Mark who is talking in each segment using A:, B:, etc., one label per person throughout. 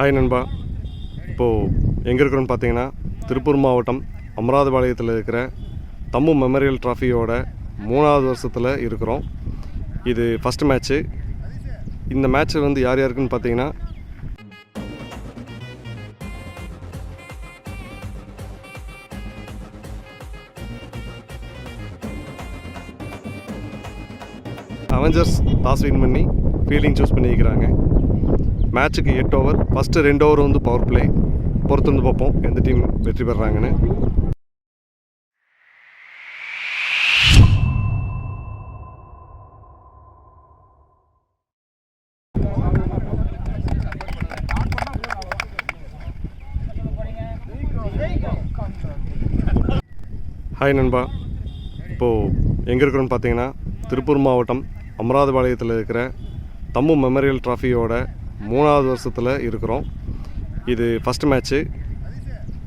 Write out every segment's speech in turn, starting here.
A: Hi நண்பா. இப்போது எங்கே இருக்கிறோன்னு பார்த்தீங்கன்னா திருப்பூர் மாவட்டம் அமராதபாளையத்தில் இருக்கிற தம்மு மெமரியல் ட்ராஃபியோட மூணாவது வருஷத்தில் இருக்கிறோம். இது ஃபஸ்ட் மேட்ச்சு இந்த மேட்ச் வந்து யார் யாருக்குன்னு பார்த்தீங்கன்னா அவெஞ்சர்ஸ் டாஸ் வின் பண்ணி ஃபீல்டிங் சூஸ் பண்ணியிருக்கிறாங்க. மேட்ச்சுக்கு எட்டு ஓவர் ஃபஸ்ட்டு ரெண்டு ஓவர் வந்து பவர் பிளே பொறுத்து வந்து பார்ப்போம் எந்த டீம் வெற்றி பெறாங்கன்னு. ஹாய் நண்பா. இப்போது எங்கே இருக்கிறோன்னு பார்த்தீங்கன்னா திருப்பூர் மாவட்டம் அமராவதிபாளையத்தில் இருக்கிற தம்மு மெமரியல் ட்ராஃபியோட மூணாவது வருஷத்தில் இருக்கிறோம். இது ஃபஸ்ட் மேட்ச்சு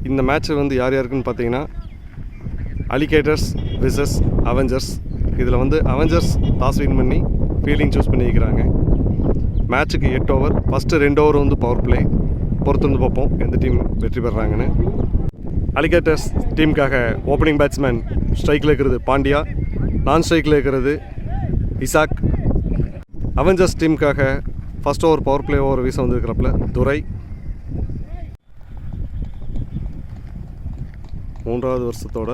A: இந்த மேட்ச்சு வந்து யார் யாருக்குன்னு பார்த்தீங்கன்னா அலிகேட்டர்ஸ் விசஸ் அவெஞ்சர்ஸ் இதில் வந்து அவெஞ்சர்ஸ் டாஸ் வின் பண்ணி ஃபீல்டிங் சூஸ் பண்ணியிருக்கிறாங்க. மேட்ச்சுக்கு எட்டு ஓவர் ஃபஸ்ட்டு ரெண்டு ஓவர் வந்து பவர் பிளே பொறுத்து வந்து பார்ப்போம் எந்த டீம் வெற்றி பெறாங்கன்னு அலிகேட்டர்ஸ் டீமுக்காக ஓப்பனிங் பேட்ஸ்மேன் ஸ்ட்ரைக்கில் இருக்கிறது பாண்டியா. நான் ஸ்ட்ரைக்கில் இருக்கிறது Isaac. Avengers டீமுக்காக first over power play over வீச வந்திருக்கிறப்பல துரை. மூன்றாவது வருஷத்தோட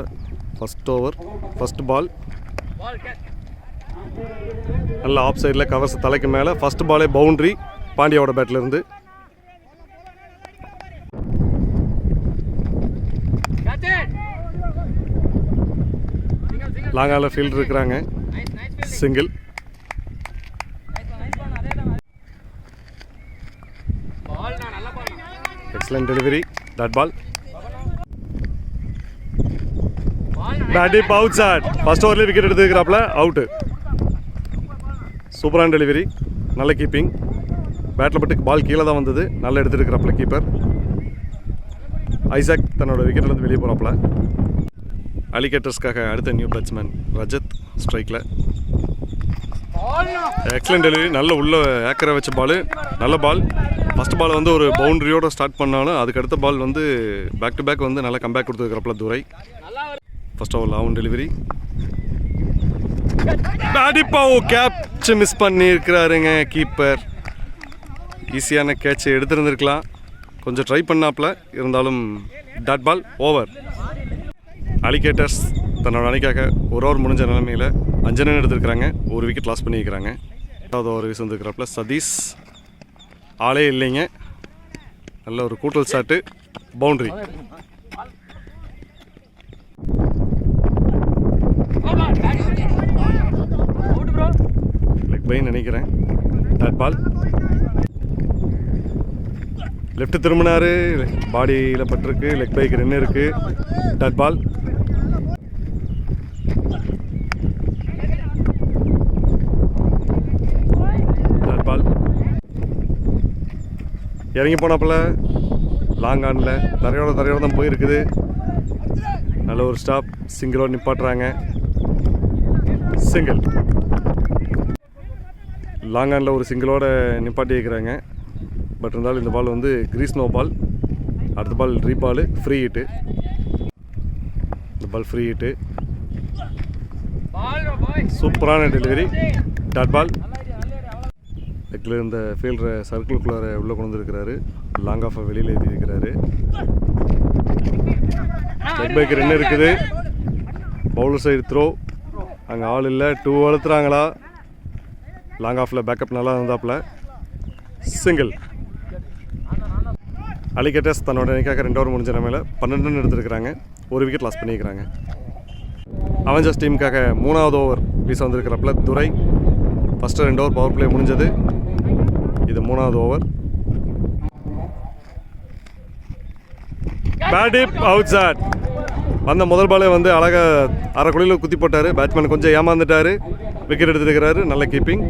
A: ஃபஸ்ட் ஓவர் ஃபஸ்ட் பால் நல்ல ஆஃப் சைடில் கவர்ஸ் தலைக்கு மேலே. ஃபஸ்ட் பாலே பவுண்ட்ரி பாண்டியாவோட பேட்லேருந்து லாங்கால ஃபீல்டு இருக்கிறாங்க. Single excellent delivery ball. Ball பேட்டி அவுட் சாட் ஃபர்ஸ்ட் ஓவர்லேயே விக்கெட் எடுத்துக்கிறாப்புல அவுட்டு சூப்பரான டெலிவரி நல்ல கீப்பிங் பேட்டில் பட்டு பால் கீழே தான் வந்தது. நல்லா எடுத்துருக்கிறாப்புல கீப்பர் ஐசாக் தன்னோட விக்கெட்லேருந்து வெளியே போகிறாப்புல அலிகேட்டர்ஸ்க்காக அடுத்த நியூ பேட்ஸ்மேன் ரஜத் ஸ்ட்ரைக்கில் எக்ஸலண்ட் டெலிவரி நல்ல உள்ள ஏக்கரை வச்ச பால் நல்ல பால் ஃபஸ்ட் பால் வந்து ஒரு பவுண்டரியோட ஸ்டார்ட் பண்ணாலும் அதுக்கு அடுத்த பால் வந்து பேக் டு பேக் வந்து நல்லா comeback கொடுத்துருக்கிறப்பல Durai. First over long delivery பேடிப்பாவோ catch miss பண்ணியிருக்கிறாருங்க கீப்பர் ஈஸியான கேட்ச் எடுத்துருந்துருக்கலாம். கொஞ்சம் ட்ரை பண்ணாப்புல. இருந்தாலும் டாட் பால் ஓவர் அலிகேட்டர்ஸ் தன்னோட அணிக்காக ஒரு ஓவர் முடிஞ்ச நிலைமையில் அஞ்சு ரன் எடுத்திருக்கிறாங்க. ஒரு விக்கெட் லாஸ் பண்ணியிருக்கிறாங்க. ரெண்டாவது ஓவர் வீஸ் வந்துருக்கிறப்பல சதீஷ். ஆளே இல்லைங்க. நல்ல ஒரு கூட்டல் சாட்டு பவுண்ட்ரி லெக் பை நினைக்கிறேன். டாட் பால் லெஃப்ட் திரும்பினாரு. பாடியில் பட்டிருக்கு லெக் பைக்கு ரெண்டு இருக்கு. டாட் பால் டாட் பால் இறங்கி போனாப்புல. லாங் ஆனில். தரையோட தரையோட தான் போயிருக்குது. நல்ல ஒரு ஸ்டாப் சிங்கிளோட நிப்பாட்டுறாங்க. சிங்கிள் லாங் ஆனில் ஒரு சிங்கிளோட நிப்பாட்டி வைக்கிறாங்க. பட் இருந்தாலும் இந்த பால் வந்து கிரீஸ் நோ பால் அடுத்த பால் ரீ பால் ஃப்ரீ ஹிட்டு இந்த பால் ஃப்ரீ ஹிட்டு சூப்பரான டெலிவரி டாட் பால் லெக்கில் இருந்த ஃபீல்டரை சர்க்கிள்குள்ளார உள்ளே கொண்டு வந்துருக்கிறாரு. லாங் ஆஃபை வெளியில் ஏற்றி இருக்கிறாரு லெக் பைக் ரெண்டு இருக்குது? பவுலர் சைடு த்ரோ அங்கே ஆள் இல்லை. டூ வளர்த்துறாங்களா லாங் ஆஃபில் பேக்கப் நல்லா இருந்தாப்புல சிங்கிள் அலிகேட்டஸ் தன்னோட அணிக்காக ரெண்டு ஓவர் முடிஞ்ச நிலமையில் பன்னெண்டு ரன் ஒரு விக்கெட் லாஸ் பண்ணியிருக்கிறாங்க. அவெஞ்சர்ஸ் டீமுக்காக மூணாவது ஓவர் வீச வந்திருக்கிறப்பல துரை. ஃபஸ்ட்டு ரெண்டு ஓவர் பவர் பிளே முடிஞ்சது. இது மூணாவது ஓவர். பேடிப் அவுட் சாட் வந்த முதல் பாலே வந்து அழகாக அரை குழியில் குத்தி போட்டார். பேட்ஸ்மேன் கொஞ்சம் ஏமாந்துட்டார். விக்கெட் எடுத்துருக்கிறாரு. நல்ல கீப்பிங்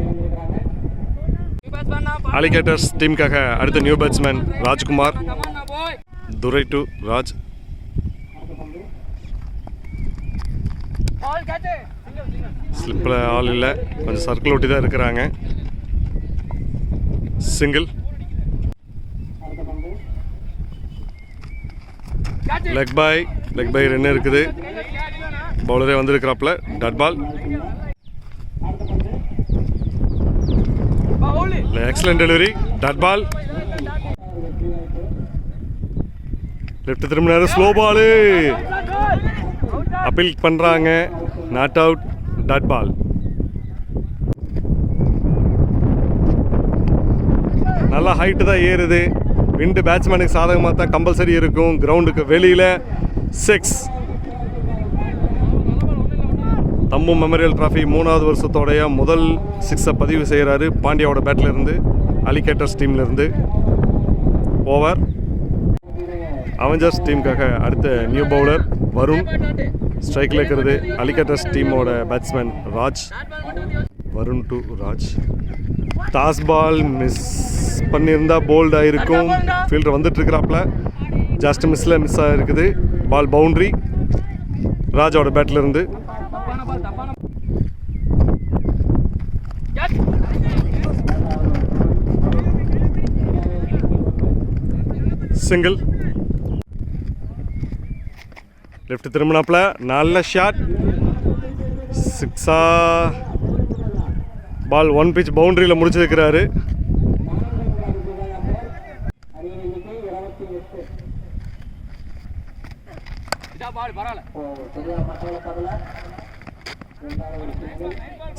A: அலிகேட்டர்ஸ் டீமுக்காக அடுத்த new batsman Rajkumar. Durai to Raj ஸ்லிப்பில் ஆள் இல்லை. கொஞ்சம் சர்க்கிள் ஒட்டி தான் இருக்கிறாங்க. Single leg bye leg bye run இருக்குது. பவுலரே வந்திருக்கிறாப்புல. Dot ball excellent delivery dot ball left திரும்பினாரு. Slow ball appeal பண்ணுறாங்க நாட் அவுட் டட் பால் நல்லா ஹைட்டு தான் ஏறுது. விண்டு பேட்ஸ்மேனுக்கு சாதகமாக தான் கம்பல்சரி இருக்கும். கிரவுண்டுக்கு வெளியில் சிக்ஸ் தம்பு மெமரியல் ட்ராஃபி மூணாவது வருஷத்தோடைய முதல் சிக்ஸை பதிவு செய்கிறாரு பாண்டியாவோட பேட்டிலிருந்து அலிகேட்டர்ஸ் டீம்லேருந்து ஓவர் அவெஞ்சர்ஸ் டீமுக்காக அடுத்த நியூ பவுலர் வருண். ஸ்ட்ரைக்கில் இருக்கிறது அலிகேட்டர்ஸ் டீமோட batsman Raj. Varun to Raj. Toss ball miss பண்ணியிருந்தால் போல்டாக இருக்கும் ஃபீல்டர் வந்துட்டு ஜஸ்ட் மிஸ்ஸில் மிஸ் ஆகிருக்குது பால் பவுண்ட்ரி ராஜாவோட பேட்டிலிருந்து இருந்து. சிங்கிள் லெஃப்ட் திரும்பினாப்புல நல்ல ஷாட் சிக்ஸா பால் ஒன் பிச் பவுண்டரியில் முடிச்சிருக்கிறாரு.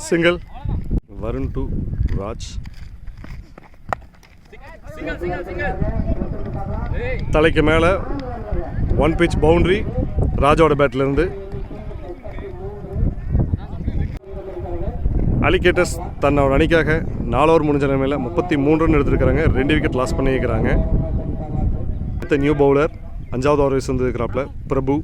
A: சிங்கிள் வருண் டு ராஜ் தலைக்கு மேலே ஒன் பிச் பவுண்டரி ராஜாவோட பேட்ல அலிகேட்டர்ஸ் தன்னோட அணிக்காக நாலு ஓவர் முடிஞ்ச நிலைமையில் முப்பத்தி மூன்றுன்னு ரன் எடுத்திருக்கிறாங்க. ரெண்டு விக்கெட் லாஸ் பண்ணியிருக்கிறாங்க. அடுத்த நியூ பவுலர் அஞ்சாவது ஓவர் வயசு வந்துருக்கிறாப்புல Prabhu.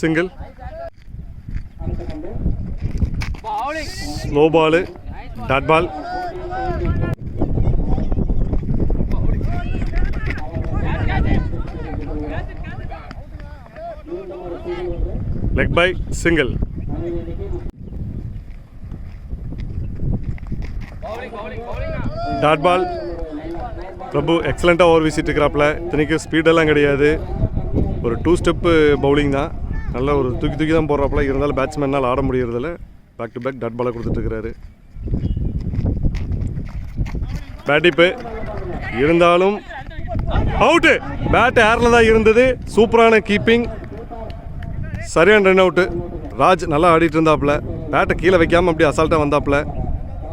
A: Single slow ball dot ball leg bye single dot ball Prabhu எக்ஸலண்ட்டாக ஓவர் வீசிட்டு இருக்கிறாப்புல. இத்தனைக்கும் ஸ்பீடெல்லாம் கிடையாது. ஒரு டூ ஸ்டெப்பு பவுலிங் தான். நல்ல ஒரு தூக்கி தூக்கி தான் போடுறாப்புல. இருந்தாலும் பேட்ஸ்மேனால் ஆட முடியறதில்ல. பேக் டு பேக் டாட் பாலை கொடுத்துட்ருக்கிறாரு பேட்டிப்பு இருந்தாலும் அவுட்டு பேட் ஏரில் தான் இருந்தது. சூப்பரான கீப்பிங் சரியான ரன் அவுட்டு ராஜ் நல்லா ஆடிட்டு இருந்தாப்புல. பேட்டை கீழே வைக்காமல் அப்படியே அசால்ட்டாக வந்தாப்புல.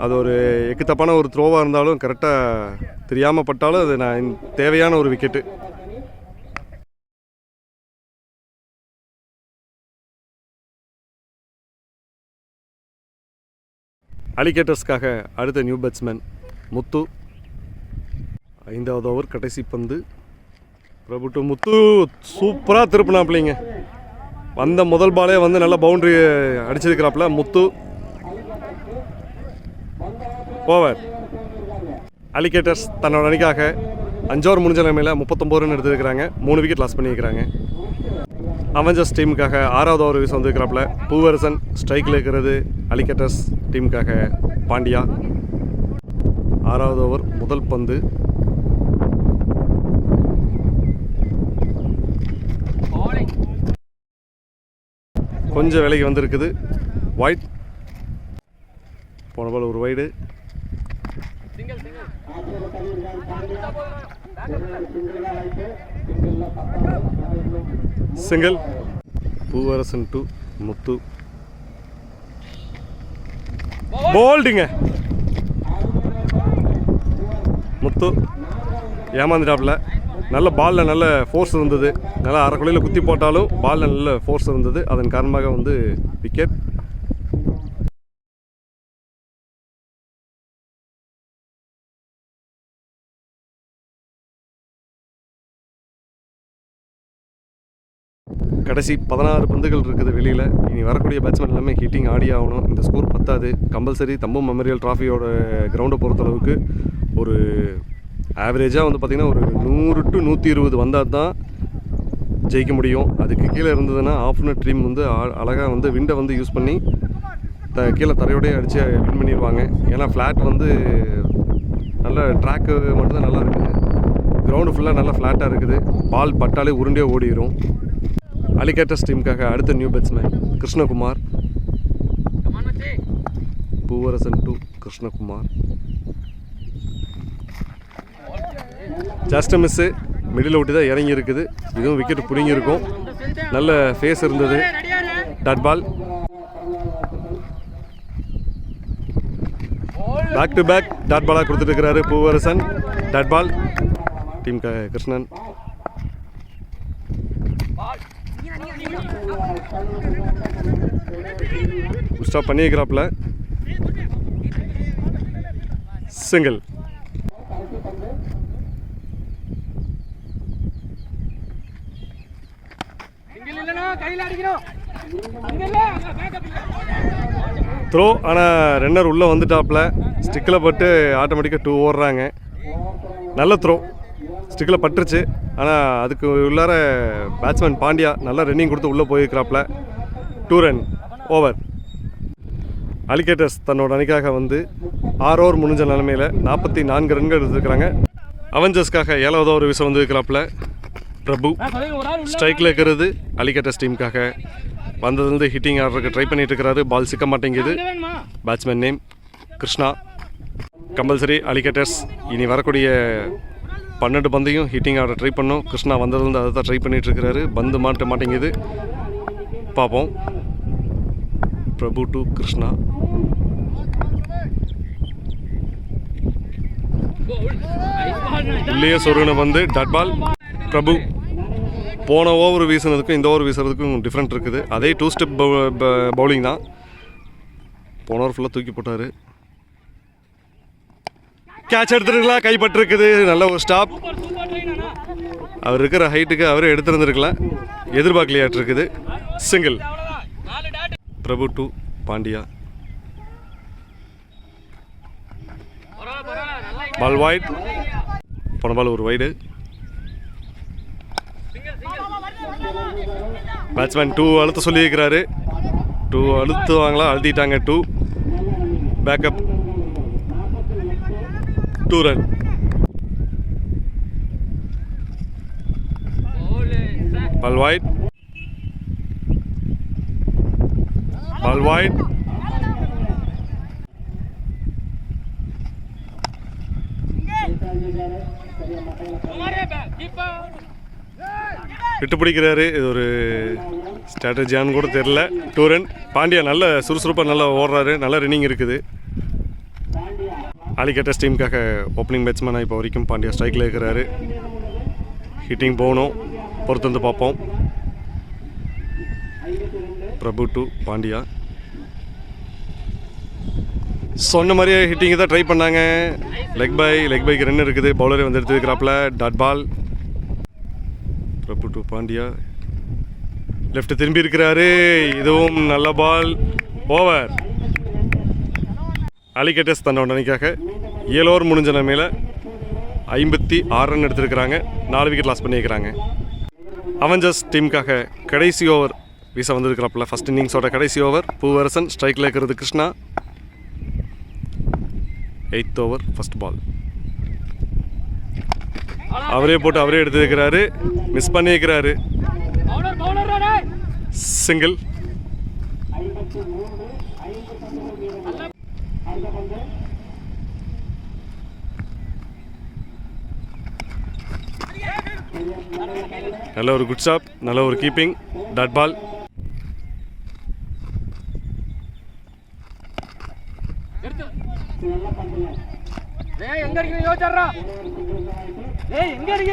A: அது ஒரு எக்குத்தப்பான ஒரு த்ரோவாக இருந்தாலும் கரெக்டாக தெரியாமல் பட்டாலும் அது நான் தேவையான ஒரு விக்கெட்டு அலிகேட்டர்ஸ்க்காக அடுத்த நியூ பேட்ஸ்மேன் முத்து. ஐந்தாவது ஓவர் கடைசி பந்து. பிரபு டு முத்து. சூப்பராக திருப்பினாப்லிங்க வந்த முதல் பாலே வந்து நல்ல பவுண்டரி அடிச்சிருக்கிறாப்புல. முத்து. ஓவர் அலிகேட்டர்ஸ் தன்னோட அணிக்காக அஞ்சோர் முடிஞ்ச நிலைமையில் முப்பத்தொம்பது ரன் எடுத்துருக்கிறாங்க. மூணு விக்கெட் லாஸ் பண்ணியிருக்கிறாங்க. அவெஞ்சர்ஸ் டீமுக்காக ஆறாவது ஓவர் வீஸ் வந்திருக்கிறாப்புல. பூவரசன் ஸ்ட்ரைக்கில் இருக்கிறது. அலிகேட்டர்ஸ் டீமுக்காக பாண்டியா. ஆறாவது ஓவர் முதல் பந்து. கொஞ்சம் விலைக்கு வந்திருக்குது. ஒயிட் போன போல் ஒரு wide single Poovarasan to Muthu. போல்டுங்க Muthu. ஏமாந்துட்டாப்புல. நல்ல பாலில் நல்ல ஃபோர்ஸ் இருந்தது. நல்லா அரைக்குலையில் குத்தி போட்டாலும் பாலில் நல்ல ஃபோர்ஸ் இருந்தது. அதன் காரணமாக வந்து விக்கெட் கடைசி பதினாறு பந்துகள் இருக்குது வெளியில். இனி வரக்கூடிய பேட்ஸ்மேன் எல்லாமே ஹிட்டிங் ஆடி ஆகணும். இந்த ஸ்கோர் பத்தாது. கம்பல்சரி தம்பு மெமரியல் ட்ராஃபியோட கிரவுண்டை பொறுத்தளவுக்கு ஒரு ஆவரேஜாக வந்து பார்த்திங்கன்னா ஒரு நூறு டு நூற்றி இருபது வந்தால் தான் ஜெயிக்க முடியும். அதுக்கு கீழே இருந்ததுன்னா ஆஃப்னர் டீம் வந்து அழகாக வந்து விண்டை வந்து யூஸ் பண்ணி த கீழே தரையோடய அடித்து வின் பண்ணிடுவாங்க ஏன்னா ஃப்ளாட் வந்து நல்ல ட்ராக்கு மட்டும்தான் நல்லா இருக்குது கிரவுண்டு ஃபுல்லாக நல்லா ஃப்ளாட்டாக இருக்குது. பால் பட்டாலே உருண்டே ஓடிடும் அலிகேட்டர்ஸ் டீமுக்காக அடுத்த new batsman Krishnakumar. Poovarasan to Krishnakumar. Just miss middle விட்டு தான் இறங்கி இருக்குது இதுவும் விக்கெட் பிடுங்கியிருக்கும். நல்ல ஃபேஸ் இருந்தது. Dot ball back to back dot பாலாக கொடுத்துட்டு பூவரசன். டாட் பால் டீம் க கிருஷ்ணன் ஸ்டாப் பண்ணியிருக்கிறாப்புல. சிங்கிள்
B: கையில் அடிக்கணும்
A: த்ரோ ஆனால் ரன்னர் உள்ளே வந்துட்டாப்பில் ஸ்டிக்கில் பட்டு ஆட்டோமேட்டிக்காக டூ ஓடுறாங்க. நல்ல த்ரோ ஸ்டிக்கில் பட்டுருச்சு. ஆனால் அதுக்கு உள்ளார பேட்ஸ்மேன் பாண்டியா நல்லா ரன்னிங் கொடுத்து உள்ளே போயிருக்கிறாப்புல டூ ரன் ஓவர் அலிகேட்டர்ஸ் தன்னோட அணிக்காக வந்து ஆறு ஓவர் முடிஞ்ச நிலமையில் நாற்பத்தி நான்கு ரன்கள் எடுத்துருக்கிறாங்க. அவெஞ்சர்ஸ்க்காக ஏழாவது ஓவர் வீச வந்து இருக்கிறாப்புல பிரபு. ஸ்ட்ரைக்கில் இருக்கிறது. அலிகேட்டர்ஸ் டீமுக்காக வந்ததுலேருந்து ஹிட்டிங் ஆடுறதுக்கு ட்ரை பண்ணிட்டு இருக்கிறாரு பால் சிக்க மாட்டேங்குது. Batsman name Krishna. Compulsory Alligators இனி வரக்கூடிய பன்னெண்டு பந்தையும் ஹிட்டிங் ஆட ட்ரை பண்ணோம். கிருஷ்ணா வந்ததுலேருந்து அதை தான் ட்ரை பண்ணிகிட்டு இருக்கிறாரு பந்து மாட்ட மாட்டேங்குது. பார்ப்போம். பிரபு டு கிருஷ்ணா. உள்ளே சொருகின வந்து டட் பால் பிரபு போன ஓவர் வீசுனதுக்கும் இந்த ஓவர் வீசுறதுக்கும் டிஃப்ரெண்ட் இருக்குது. அதே டூ ஸ்டெப் பவுலிங் தான். போன ஓவர் ஃபுல்லாக தூக்கி போட்டார். கேட்ச் எடுத்துருக்கலாம் கைப்பட்டிருக்குது நல்ல ஒரு ஸ்டாப் அவர் இருக்கிற ஹைட்டுக்கு அவரே எடுத்துருந்துருக்கலாம். எதிர்பார்க்கலையாட்டிருக்குது. Single Prabhu to Pandya. Ball wide போன பால் ஒரு வைடு பேட்ஸ்மேன் டூ அழுத்த சொல்லியிருக்கிறாரு. டூ அழுத்துவாங்களா அழுத்திட்டாங்க two backup two run ball wide ball wide
B: குமாரே keeper
A: விட்டு பிடிக்கிறாரு. இது ஒரு ஸ்ட்ராட்டஜியான்னு கூட தெரில டூரன் பாண்டியா நல்ல சுறுசுறுப்பாக நல்லா ஓடுறாரு. நல்ல ரன்னிங் இருக்குது. அலிகட்டஸ் டீமுக்காக ஓப்பனிங் பேட்ஸ்மேனாக இப்போ வரைக்கும் பாண்டியா ஸ்ட்ரைக்கில் இருக்கிறாரு. ஹிட்டிங் போகணும். பொறுத்து வந்து பார்ப்போம். பிரபு டு பாண்டியா. சொன்ன மாதிரியே ஹிட்டிங்கு தான் ட்ரை பண்ணாங்க. லெக் பை லெக் பைக்கு ரன் இருக்குது. பவுலரே வந்து எடுத்துக்கிறாப்புல dot ball Prabhu to Pandya. Left திரும்பி இருக்கிறாரு. இதுவும் நல்ல பால் ஓவர் அலிகட்டஸ் தன்னோட அணிக்காக ஏழு ஓவர் முடிஞ்ச நிலைமையில் ஐம்பத்தி ஆறு ரன் எடுத்திருக்கிறாங்க. நாலு விக்கெட் லாஸ் பண்ணியிருக்கிறாங்க. அவெஞ்சர்ஸ் டீமுக்காக கடைசி ஓவர் வீச வந்திருக்கிறப்பல ஃபஸ்ட் இன்னிங்ஸோட கடைசி ஓவர் பூவரசன் ஸ்ட்ரைக்கில் இருக்கிறது Krishna. Eighth over first ball அவரே போட்டு அவரே எடுத்துருக்கிறாரு மிஸ் பண்ணியிருக்கிறாரு சிங்கிள் நல்ல ஒரு குட் ஷாப் நல்ல ஒரு கீப்பிங் டாட் பால்
B: எங்க இருக்கீங்க? இருக்கீங்க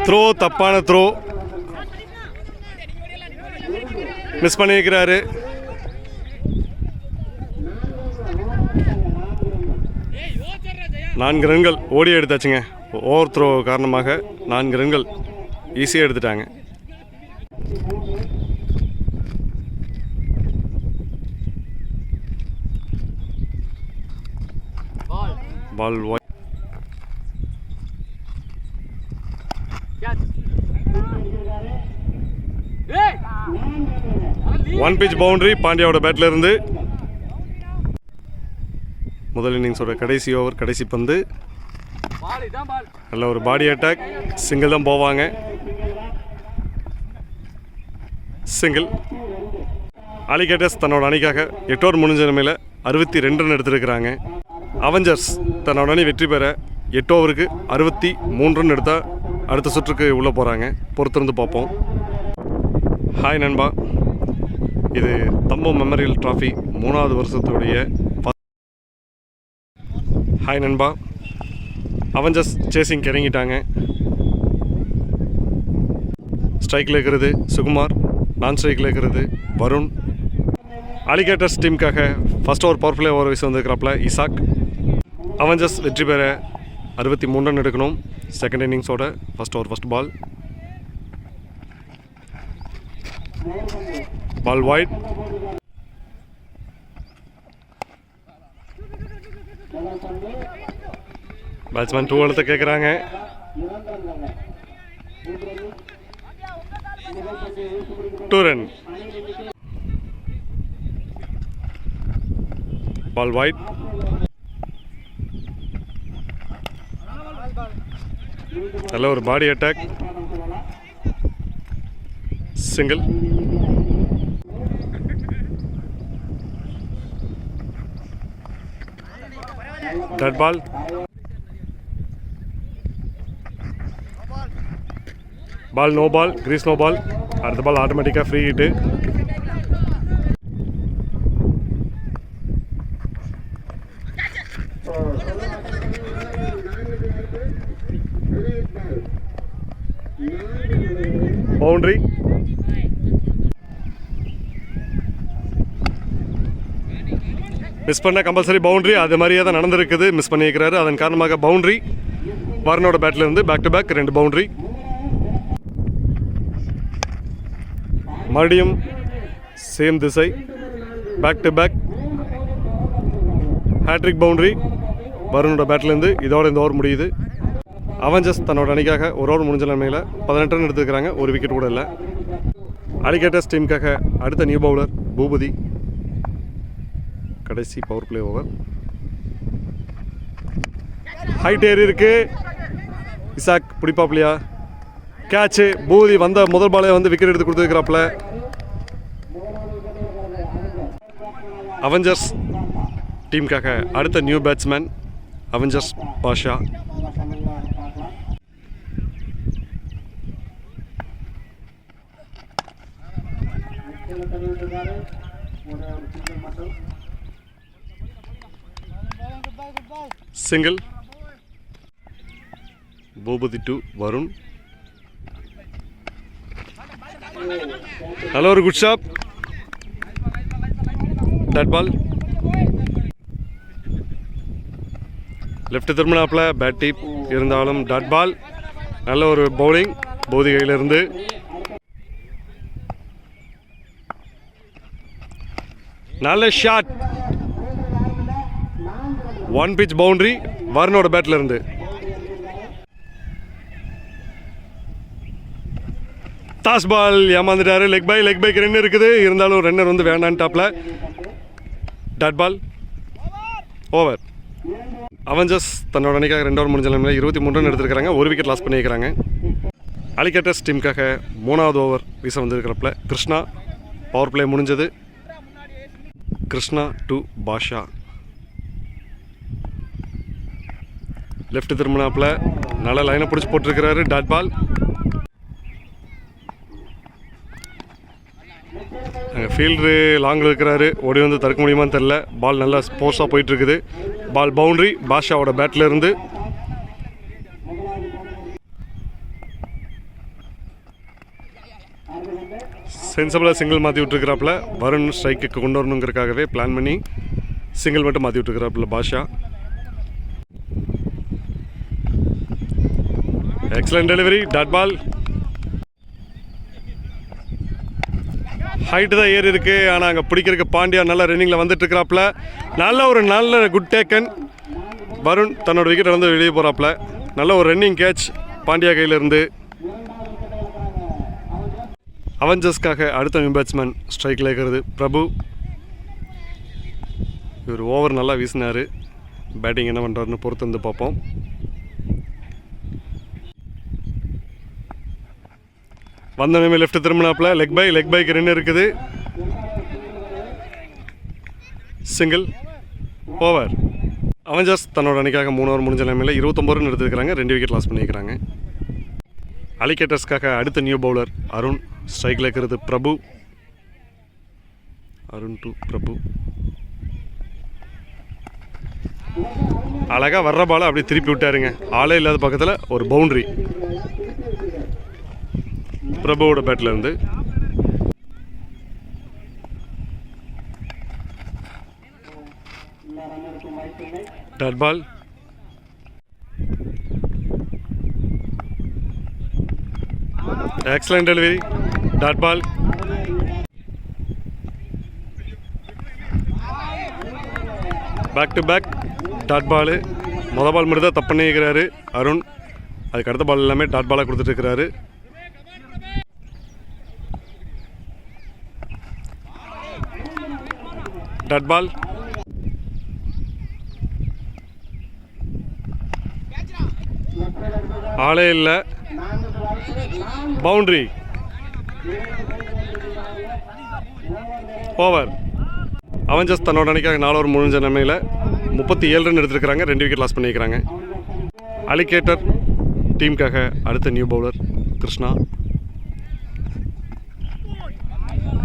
A: த்ரோ தப்பான த்ரோ மிஸ் பண்ணியிருக்கிறாரு நான்கு ரன்கள் ஓடி எடுத்தாச்சுங்க. ஓவர் த்ரோ காரணமாக நான்கு ரன்கள் ஈஸியாக எடுத்துட்டாங்க.
B: பால்
A: பால் ஒய்
B: கேட்ச்
A: ஒன் பிச் பவுண்டரி பாண்டியாவோட பேட்ல இருந்து முதல் இன்னிங்ஸோட கடைசி ஓவர் கடைசி பந்து. நல்ல ஒரு பாடி அட்டாக் சிங்கிள் தான் போவாங்க. சிங்கிள் அலிகேட்டர்ஸ் தன்னோட அணிக்காக எட்டு ஓவர் முடிஞ்ச நிலையில் அறுபத்தி ரெண்டு ரன் எடுத்திருக்கிறாங்க. அவெஞ்சர்ஸ் தன்னோட அணி வெற்றி பெற எட்டு ஓவருக்கு அறுபத்தி மூன்று ரன் எடுத்தால் அடுத்த சுற்றுக்கு உள்ளே போகிறாங்க. பொறுத்திருந்து பார்ப்போம். ஹாய் நண்பா. இது தம்பம் மெமரியல் ட்ராஃபி மூணாவது வருஷத்துடைய ஹாய் நண்பா. அவஞ்சஸ் சேசிங் கிறங்கிட்டாங்க. ஸ்ட்ரைக்கில் இருக்கிறது சுகுமார் நான் ஸ்ட்ரைக்கில் இருக்கிறது Varun. Alligators டீமுக்காக first over power play over வீசி வந்திருக்கிறாப்புல இசாக் அவஞ்சஸ் வெற்றி பெற அறுபத்தி மூணு ரன் எடுக்கணும். Second இன்னிங்ஸோட first over first ball ball wide batsman two எழுத்து கேட்குறாங்க டூ ரன் பால் வைட் நல்ல ஒரு body attack single dot ball ball no ball crease no ball அடுத்த பால் ஆட்டோமேட்டிக்காக ஃப்ரீ ஹிட்டு பவுண்டரி. மிஸ் பண்ண கம்பல்சரி பவுண்டரி அது மாதிரியே தான் நடந்திருக்குது. மிஸ் பண்ணியிருக்கிறாரு. அதன் காரணமாக பவுண்டரி வருணோட பேட்டில் இருந்து பேக் டு பேக் ரெண்டு பவுண்டரி. மறுபடியும் சேம் திசை back to back hattrick boundary வருணோட பேட்லேருந்து இதோட இந்த ஓவர் முடியுது. அவெஞ்சர்ஸ் தன்னோட அணிக்காக ஒரு ஓவர் முடிஞ்ச நிலைமையில் பதினெட்டு ரன் எடுத்துருக்காங்க ஒரு விக்கெட் கூட இல்லை. அலிகேட்டர்ஸ் டீமுக்காக அடுத்த நியூ பவுலர் பூபதி. கடைசி பவர் பிளே ஓவர் ஹைட் ஏறி இருக்கு. இசாக் பிடிப்பாப்லையா? கேட்சு பூதி வந்த முதல் பாலே வந்து விக்கெட் எடுத்து கொடுத்துருக்கிறாப்புல அவெஞ்சர்ஸ் டீமுக்காக அடுத்த new batsman Avengers Basha. Single Boopathi to Varun. நல்ல ஒரு good shot dot ball left திரும்பினாப்பில் bat deep இருந்தாலும் டாட் பால் நல்ல ஒரு பவுலிங் போதி கையிலிருந்து நல்ல ஷாட் ஒன் பிச் பவுண்டரி வருணோட பேட்டில் இருந்து. டாஸ் பால் ஏமாந்துட்டாரு. லெக் பை லெக் பைக்கு ரன் இருக்குது. இருந்தாலும் ரன்னர் வந்து வேண்டான்னு டாப்பில் டாட் பால் ஓவர் அவஞ்சஸ் தன்னோட அணிக்காக ரெண்டு ஓவர் முடிஞ்ச நிலைமையில் இருபத்தி மூணு ரன் எடுத்துருக்காங்க ஒரு விக்கெட் லாஸ் பண்ணியிருக்கிறாங்க. அலிகேட்டர்ஸ் டீமுக்காக மூணாவது ஓவர் வீச வந்திருக்கிறப்பல கிருஷ்ணா பவர் பிளே முடிஞ்சது. கிருஷ்ணா டு பாஷா லெஃப்ட் திரும்பினாப்புல. நல்ல லைனை பிடிச்சி போட்டிருக்கிறாரு டாட் பால் அங்கே ஃபீல்டரு லாங்கில் இருக்கிறாரு. ஓடி வந்து தடுக்க முடியுமான்னு தெரில பால் நல்லா ஸ்போர்ட்ஸாக போயிட்டு இருக்குது பால் பவுண்ட்ரி பாஷாவோட பேட்ல இருந்து. சென்சபிளாக சிங்கிள் மாற்றி விட்டுருக்கிறாப்புல. வருண் ஸ்ட்ரைக்கு கொண்டு வரணுங்கிறதுக்காகவே பிளான் பண்ணி சிங்கிள் மட்டும் மாற்றி விட்டுருக்கிறாப்புல Basha. Excellent delivery dot ball height தான் ஏறி இருக்கு ஆனால் அங்கே பிடிக்கிறதுக்கு பாண்டியா நல்ல ரன்னிங்கில் வந்துட்டுருக்கிறாப்புல நல்ல ஒரு நல்ல குட் டேக்கன் வருண் தன்னோட விக்கெட் வந்து வெளியே போகிறாப்புல நல்ல ஒரு ரன்னிங் கேட்ச் பாண்டியா கையிலேருந்து அவஞ்சஸ்க்காக அடுத்த நியூ பேட்ஸ்மேன் ஸ்ட்ரைக்கில் இருக்கிறது பிரபு. இவர் ஓவர் நல்லா வீசினார். பேட்டிங் என்ன பண்ணுறாருன்னு பொறுத்து வந்து பார்ப்போம். வந்தனமே லெஃப்ட் திரும்பினாப்புல. லெக் பை லெக் பைக்கு ரெண்டு இருக்குது. சிங்கிள் ஓவர் அவெஞ்சர்ஸ் தன்னோட அணிக்காக மூணு ஓவர் முடிஞ்ச நிலைமையில் இருபத்தொம்பது ரன் எடுத்துருக்காங்க ரெண்டு விக்கெட் லாஸ் பண்ணியிருக்கிறாங்க. அலிகேட்டர்ஸ்க்காக அடுத்த நியூ பவுலர் அருண். ஸ்ட்ரைக்கில் இருக்கிறது பிரபு. அருண் டு பிரபு. அழகாக வர்ற பாலை அப்படியே திருப்பி விட்டாருங்க. ஆளே இல்லாத பக்கத்தில் ஒரு பவுண்ட்ரி பிரபுவோட பேட்டில் இருந்து. Dot ball delivery dot ball back to back dot மொதல் பால் மட்டும் தான் தப்பு பண்ணிக்கிறாரு. அருண். அதுக்கு அடுத்த பால் எல்லாமே டாட் பாலாக கொடுத்துட்டு டாட் பால் ஆளே இல்லை. பவுண்ட்ரி. ஓவர் அவஞ்சஸ் தன்னோட அணிக்காக நாலு ஓவர் முடிஞ்ச நிலைமையில் முப்பத்தி ஏழு ரன் எடுத்துருக்கிறாங்க. ரெண்டு விக்கெட் லாஸ் பண்ணியிருக்கிறாங்க. அலிகேட்டர் டீமுக்காக அடுத்த new bowler Krishna.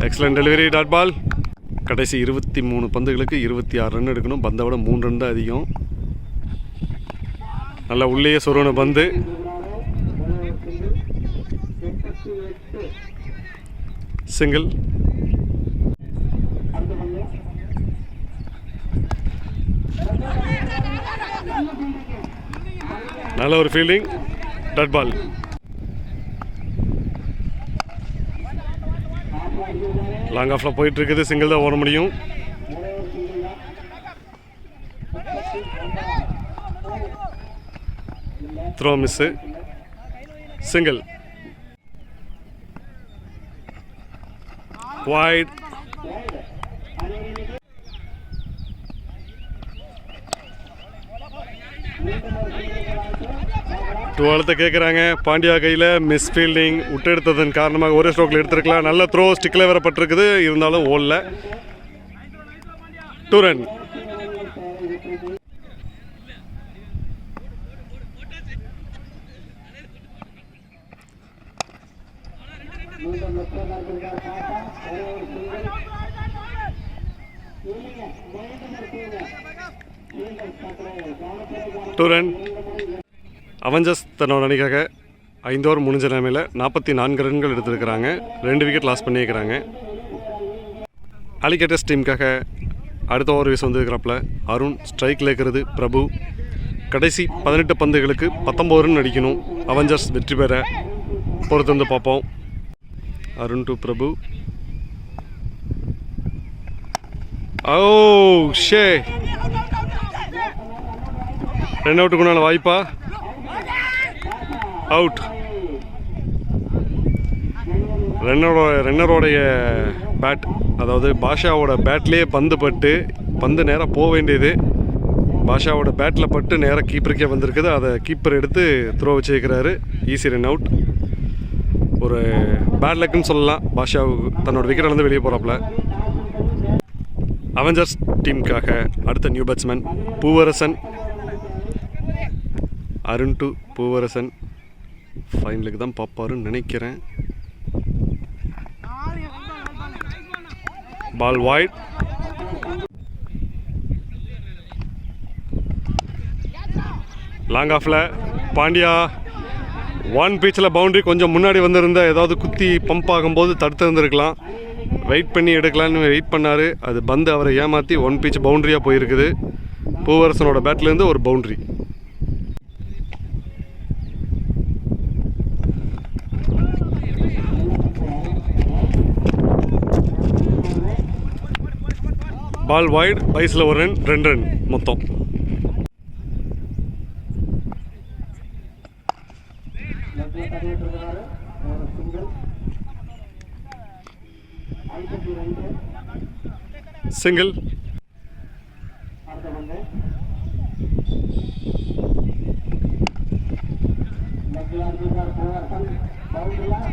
A: Excellent delivery dot ball கடைசி இருபத்தி மூணு பந்துகளுக்கு இருபத்தி ஆறு ரன் எடுக்கணும். பந்தை விட மூணு ரன் தான் அதிகம். நல்லா உள்ளேயே சொருவன பந்து. சிங்கிள். நல்ல ஒரு ஃபீல்டிங் டட் பால் லாங் ஆஃபில் போயிட்டு இருக்குது சிங்கிள் தான் ஓட முடியும். த்ரோ மிஸ்ஸு சிங்கிள் வைட் டுவெல்த்தை கேட்குறாங்க பாண்டியா கையில் மிஸ் ஃபீல்டிங் விட்டு எடுத்ததன் காரணமாக ஒரே ஸ்ட்ரோக்கில் எடுத்திருக்கலாம். நல்ல த்ரோ ஸ்டிக்கில் வரப்பட்டிருக்குது. இருந்தாலும் ஓடல. Two run two run Avengers தன்னோட அணிக்காக ஐந்து ஓவர் முடிஞ்ச நிலைமையில் நாற்பத்தி நான்கு ரன்கள் எடுத்திருக்கிறாங்க. ரெண்டு விக்கெட் லாஸ் பண்ணியிருக்கிறாங்க. அலிகேட்டர்ஸ் டீமுக்காக அடுத்த ஓவர் வீஸ் வந்திருக்கிறப்பல அருண் ஸ்ட்ரைக்கில் இருக்கிறது பிரபு. கடைசி பதினெட்டு பந்துகளுக்கு பத்தொம்பது ரன் அடிக்கணும். அவெஞ்சர்ஸ் வெற்றி பெற பொறுத்து வந்து பார்ப்போம். Arun to Prabhu. Oh, oh ஷே ரன் அவுட்டுக்குண்டான வாய்ப்பா? அவுட் ரன்னரோட ரன்னரோடைய பேட் அதாவது பாஷாவோட பேட்லேயே பந்து பட்டு பந்து நேராக போக வேண்டியது. பாஷாவோட பேட்டில் பட்டு நேராக கீப்பருக்கே வந்திருக்குது. அதை கீப்பர் எடுத்து த்ரோ வச்சுருக்கிறாரு. ஈஸி ரன் அவுட் ஒரு பேட் லக்குன்னு சொல்லலாம். பாஷா தன்னோட விக்கெட் வெளியே போகிறாப்புல அவெஞ்சர்ஸ் டீமுக்காக அடுத்த new batsman Poovarasan. Arun to Poovarasan. ஃபைனலுக்கு தான் பார்ப்பாருன்னு நினைக்கிறேன். பால் வாய்ட் லாங் ஆஃபில் பாண்டியா ஒன் பீச்சில் பவுண்டரி கொஞ்சம் முன்னாடி வந்திருந்தா ஏதாவது குத்தி பம்ப் ஆகும்போது தடுத்திருந்துருக்கலாம் வெயிட் பண்ணி எடுக்கலான்னு வெயிட் பண்ணார். அது பந்து அவரை ஏமாற்றி ஒன் பீச் பவுண்டரியாக போயிருக்குது. பூவரசனோட பேட்லேருந்து ஒரு பவுண்ட்ரி பால் வைட் வயசில் ஒரு ரன் ரெண்டு ரன் மொத்தம். சிங்கிள்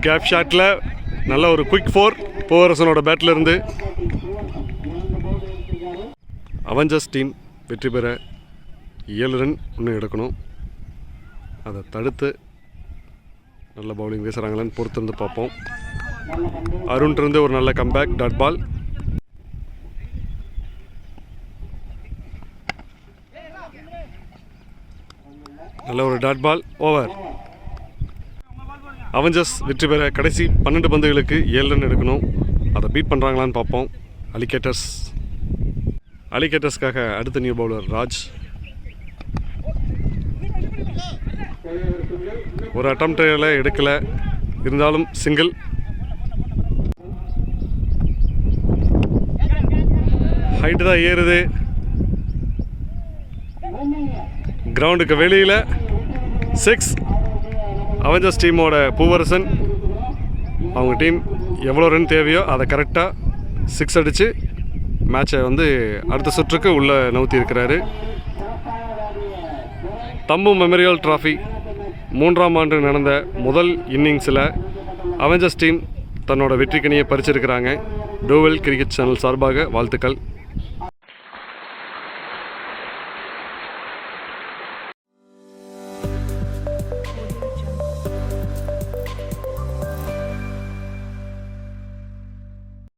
A: கேப் ஷாட்டில் நல்ல ஒரு குயிக் ஃபோர் போவரசனோட பேட்டில் இருந்து அவெஞ்சர்ஸ் டீம் வெற்றி பெற ஏழு ரன் இன்னும் எடுக்கணும். அதை தடுத்து நல்ல பவுலிங் வீசுகிறாங்களான்னு பொறுத்திருந்து பார்ப்போம். அருண்கிட்ட ஒரு நல்ல கம்பேக் டாட் பால் நல்ல ஒரு டாட் பால் ஓவர் அவெஞ்சர்ஸ் வெற்றி பெற கடைசி பன்னெண்டு பந்துகளுக்கு ஏழு ரன் எடுக்கணும். அதை பீட் பண்ணுறாங்களான்னு பார்ப்போம். அலிகேட்டர்ஸ் அலிகேட்டர்ஸ்க்காக அடுத்த நியூ பவுலர் ராஜ். ஒரு அட்டம்ப்டில் எடுக்கலை. இருந்தாலும் சிங்கிள் ஹைட்டு தான் ஏறுது. கிரவுண்டுக்கு வெளியில். சிக்ஸ் அவெஞ்சர்ஸ் டீமோட பூவரசன். அவங்க டீம் எவ்வளோ ரன் தேவையோ அதை கரெக்டாக சிக்ஸ் அடித்து மேட்சை வந்து அடுத்த சுற்றுக்கு உள்ளே நவுத்தி இருக்கிறாரு தம்பு மெமோரியல் டிராஃபி. மூன்றாம் ஆண்டு நடந்த முதல் இன்னிங்ஸில் அவெஞ்சர்ஸ் டீம் தன்னோட வெற்றிக்கணியை பறிச்சிருக்கிறாங்க. டோவெல் கிரிக்கெட் சேனல் சார்பாக வாழ்த்துக்கள்.